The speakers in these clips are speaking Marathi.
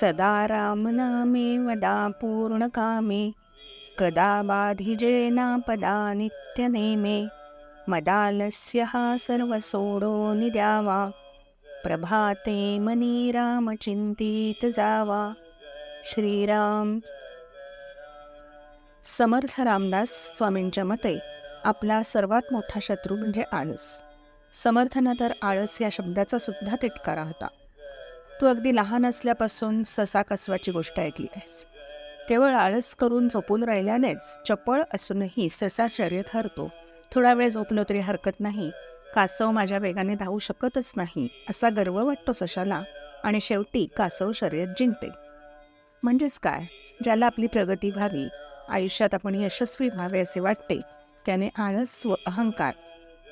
सदा रामनामेवदा पूर्णकामे कदा बाधिजेनापदा नित्यनेमे मदालस्य हा सर्व सोडोनि द्यावा प्रभाते मनी रामचिंतित जावा। श्रीराम। समर्थ रामदास स्वामींच्या मते आपला सर्वात मोठा शत्रू म्हणजे आळस. समर्थना तर आळस या शब्दाचा सुद्धा तिटकारा होता. तू अगदी लहान असल्यापासून ससा कसवाची गोष्ट ऐकली आहेस केवळ आळस करून झोपून राहिल्यानेच चपळ असूनही ससा शर्यत हरतो. थोडा वेळ झोपलो तरी हरकत नाही. कासव माझ्या वेगाने धावू शकतच नाही असा गर्व वाटतो सशाला आणि शेवटी कासव शर्यत जिंकते. म्हणजेच काय? ज्याला आपली प्रगती व्हावी आयुष्यात आपण यशस्वी व्हावे असे वाटते त्याने आळस व अहंकार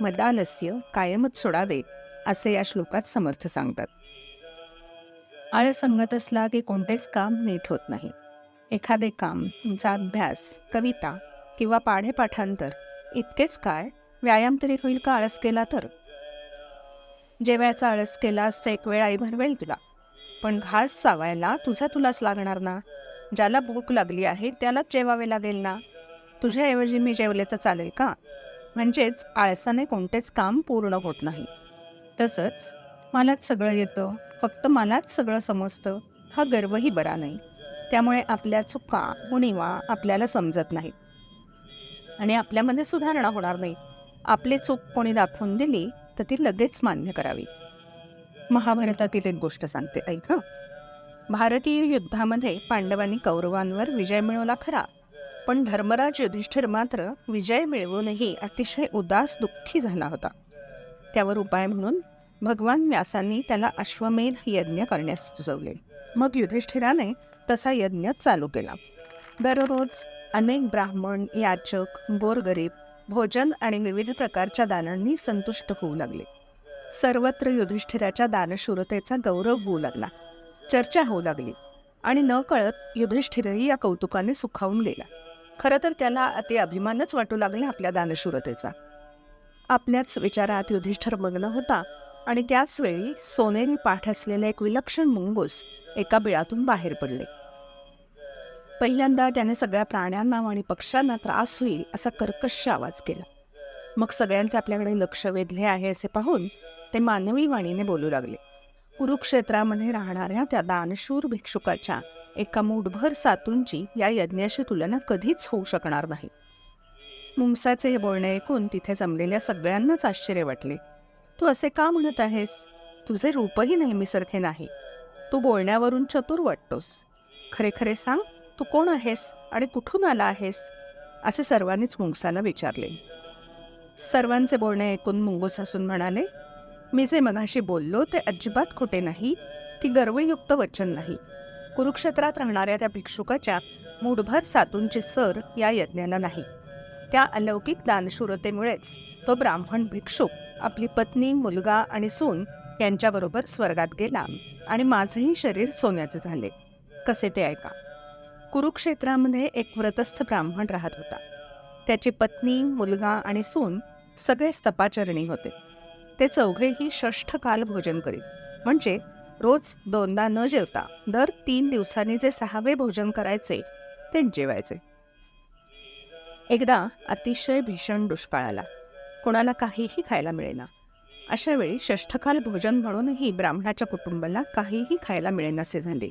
मदालस्य कायमच सोडावे असे या श्लोकात समर्थ सांगतात. आळस अंगत असला की कोणतेच काम नीट होत नाही. एखादे काम तुमचा अभ्यास कविता किंवा पाढे पाठांतर इतकेच काय? व्यायाम तरी होईल का आळस केला तर? जेवायचा आळस केलास तर एक वेळ आई भरवेल तुला. पण घास चावायला तुझा तुलाच लागणार ना? ज्याला भूक लागली आहे त्यालाच जेवावे लागेल ना? तुझ्याऐवजी मी जेवले तर चालेल का? म्हणजेच आळसाने कोणतेच काम पूर्ण होत नाही. तसंच मलाच सगळं येतं. फक्त मलाच सगळं समजतं. हा गर्वही बरा नाही. त्यामुळे आपल्या चुका उणीवा आपल्याला समजत नाही आणि आपल्यामध्ये सुधारणा होणार नाही. आपली चूक कोणी दाखवून दिली तर ती लगेच मान्य करावी. महाभारतातील एक गोष्ट सांगते ऐक हं. भारतीय युद्धामध्ये पांडवांनी कौरवांवर विजय मिळवला खरा. पण धर्मराज युधिष्ठिर मात्र विजय मिळवूनही अतिशय उदास दुःखी झाला होता. त्यावर उपाय म्हणून भगवान व्यासांनी त्याला अश्वमेध यज्ञ करण्यास सुचवले. मग युधिष्ठिराने तसा यज्ञ चालू केला. दररोज अनेक ब्राह्मण याचक गोरगरीब भोजन आणि विविध प्रकारच्या दानांनी संतुष्ट होऊ लागले. सर्वत्र युधिष्ठिराच्या दानशूरतेचा गौरव होऊ लागला. चर्चा होऊ लागली आणि न कळत युधिष्ठिरही या कौतुकाने सुखावून गेला. खरं तर त्याला अति अभिमानच वाटू लागला आपल्या दानशूरतेचा. आपल्याच विचारात युधिष्ठिर मग्न होता आणि त्याच वेळी सोनेरी पाठ असलेला एक विलक्षण मुंगूस एका बिळातून बाहेर पडले. पहिल्यांदा त्याने सगळ्या प्राण्यांना आणि पक्ष्यांना त्रास होईल असा कर्कश आवाज केला. मग सगळ्यांचे आपल्याकडे लक्ष वेधले आहे असे पाहून ते मानवी वाणीने बोलू लागले. कुरुक्षेत्रामध्ये राहणाऱ्या त्या दानशूर भिक्षुकाच्या एका मूठभर सातूंची या यज्ञाशी तुलना कधीच होऊ शकणार नाही. मुंगसाचे हे बोलणे ऐकून तिथे जमलेल्या सगळ्यांनाच आश्चर्य वाटले. तू असे का म्हणत आहेस? तुझे रूपही नेहमीसारखे नाही. तू बोलण्यावरून चतुर वाटतोस. खरे खरे सांग तू कोण आहेस आणि कुठून आला आहेस? असे सर्वांनीच मुंगसाला विचारले. सर्वांचे बोलणे ऐकून मुंगूस हसून म्हणाले मी जे मनाशी बोललो ते अजिबात खोटे नाही. की गर्वयुक्त वचन नाही. कुरुक्षेत्रात राहणाऱ्या त्या भिक्षुकाच्या मूठभर सातूंचे सर या यज्ञाला नाही. त्या अलौकिक दानशूरतेमुळेच तो ब्राह्मण भिक्षुक आपली पत्नी मुलगा आणि सून यांच्याबरोबर स्वर्गात गेला आणि माझंही शरीर सोन्याचे झाले. कसे ते ऐका. कुरुक्षेत्रामध्ये एक व्रतस्थ ब्राह्मण राहत होता. त्याची पत्नी मुलगा आणि सून सगळेच तपाचरणी होते. ते चौघेही षष्ठ काल भोजन करीत. म्हणजे रोज दोनदा न जेवता दर तीन दिवसांनी जे सहावे भोजन करायचे तेच जेवायचे. एकदा अतिशय भीषण दुष्काळ आला. कोणाला काहीही खायला मिळेना. अशा वेळी षष्ठकाल भोजन म्हणूनही ब्राह्मणाच्या कुटुंबाला काहीही खायला मिळेनासे झाले.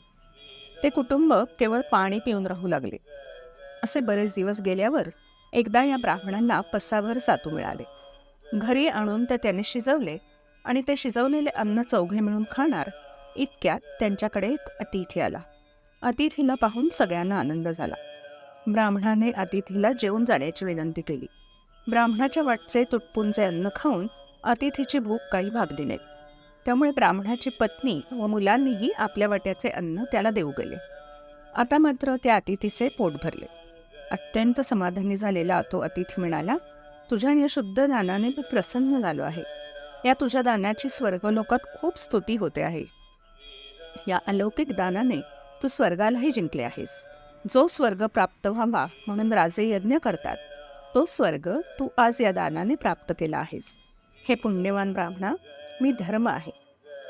ते कुटुंब केवळ पाणी पिऊन राहू लागले. असे बरेच दिवस गेल्यावर एकदा या ब्राह्मणांना पसाभर सातू मिळाले. घरी आणून ते त्याने शिजवले आणि ते शिजवलेले अन्न चौघे मिळून खाणार इतक्यात त्यांच्याकडे एक अतिथी आला. अतिथीला पाहून सगळ्यांना आनंद झाला. ब्राह्मणाने अतिथीला जेवून जाण्याची विनंती केली. ब्राह्मणाच्या वाटचे तुटपुंचे अन्न खाऊन अतिथीची भूक काही भागली नाही. त्यामुळे ब्राह्मणाची पत्नी व मुलांनीही आपल्या वाट्याचे अन्न त्याला देऊ गेले. आता मात्र त्या अतिथीचे पोट भरले. अत्यंत समाधानी झालेला तो अतिथी म्हणाला तुझ्या या शुद्ध दानाने मी प्रसन्न झालो आहे. या तुझ्या दानाची स्वर्गलोकात खूप स्तुती होते आहे. या अलौकिक दानाने तू स्वर्गालाही जिंकले आहेस. जो स्वर्ग प्राप्त व्हावा म्हणून राजे यज्ञ करतात तो स्वर्ग तू आज या दानाने प्राप्त केला आहेस. हे पुण्यवान ब्राह्मणा मी धर्म आहे.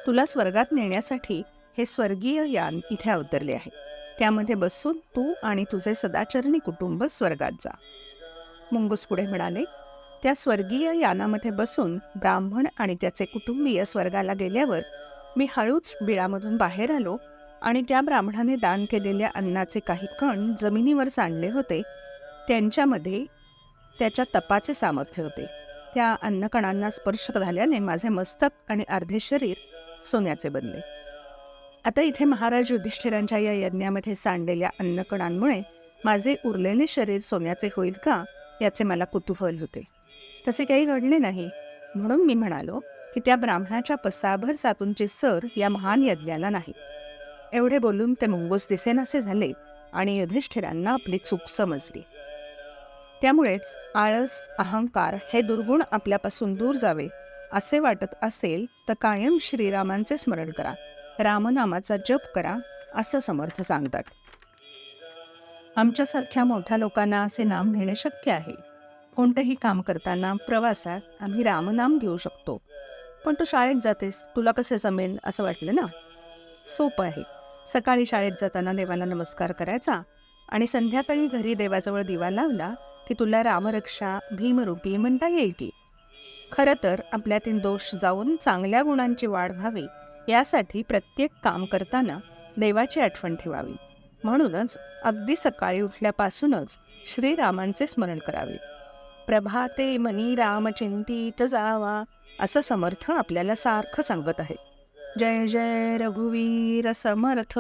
तुला स्वर्गात नेण्यासाठी हे स्वर्गीय यान इथे अवतरले आहे. त्यामध्ये बसून तू आणि तुझे सदाचरणी कुटुंब स्वर्गात जा. मुंगूस पुढे म्हणाले त्या स्वर्गीय यानामध्ये बसून ब्राह्मण आणि त्याचे कुटुंबीय स्वर्गाला गेल्यावर मी हळूच बिळामधून बाहेर आलो आणि त्या ब्राह्मणाने दान केलेल्या अन्नाचे काही कण जमिनीवर सांडले होते. त्यांच्यामध्ये त्याच्या तपाचे सामर्थ्य होते. त्या अन्नकणांना स्पर्श झाल्याने माझे मस्तक आणि अर्धे शरीर सोन्याचे बनले. आता इथे महाराज युधिष्ठिरांच्या या यज्ञामध्ये सांडलेल्या अन्नकणांमुळे माझे उरलेले शरीर सोन्याचे होईल का याचे मला कुतूहल होते. तसे काही घडले नाही. म्हणून मी म्हणालो की त्या ब्राह्मणाच्या पसाभर सातूंचे सर या महान यज्ञाला नाही एवढे बोलून ते मुंगूस दिसेनासे झाले आणि युधिष्ठिरांना आपली चूक समजली. त्यामुळेच आळस अहंकार हे दुर्गुण आपल्यापासून दूर जावे असे वाटत असेल तर कायम श्रीरामांचे स्मरण करा रामनामाचा जप करा असं समर्थ सांगतात. आमच्यासारख्या मोठ्या लोकांना असे नाम घेणे शक्य आहे. कोणतंही काम करताना प्रवासात आम्ही रामनाम घेऊ शकतो. पण तू शाळेत जातेस तुला कसे जमेल असं वाटलं ना? सोपं आहे. सकाळी शाळेत जाताना देवाला नमस्कार करायचा आणि संध्याकाळी घरी देवाजवळ दिवा लावला की तुला रामरक्षा भीमरूपी म्हणता येईल की. खरं तर आपल्यातील दोष जाऊन चांगल्या गुणांची वाढ व्हावी यासाठी प्रत्येक काम करताना देवाची आठवण ठेवावी. म्हणूनच अगदी सकाळी उठल्यापासूनच श्रीरामांचे स्मरण करावे. प्रभाते मनी रामचिंतित जावा असं समर्थ आपल्याला सारखं सांगत आहे जय जय रघुवीर समर्थ।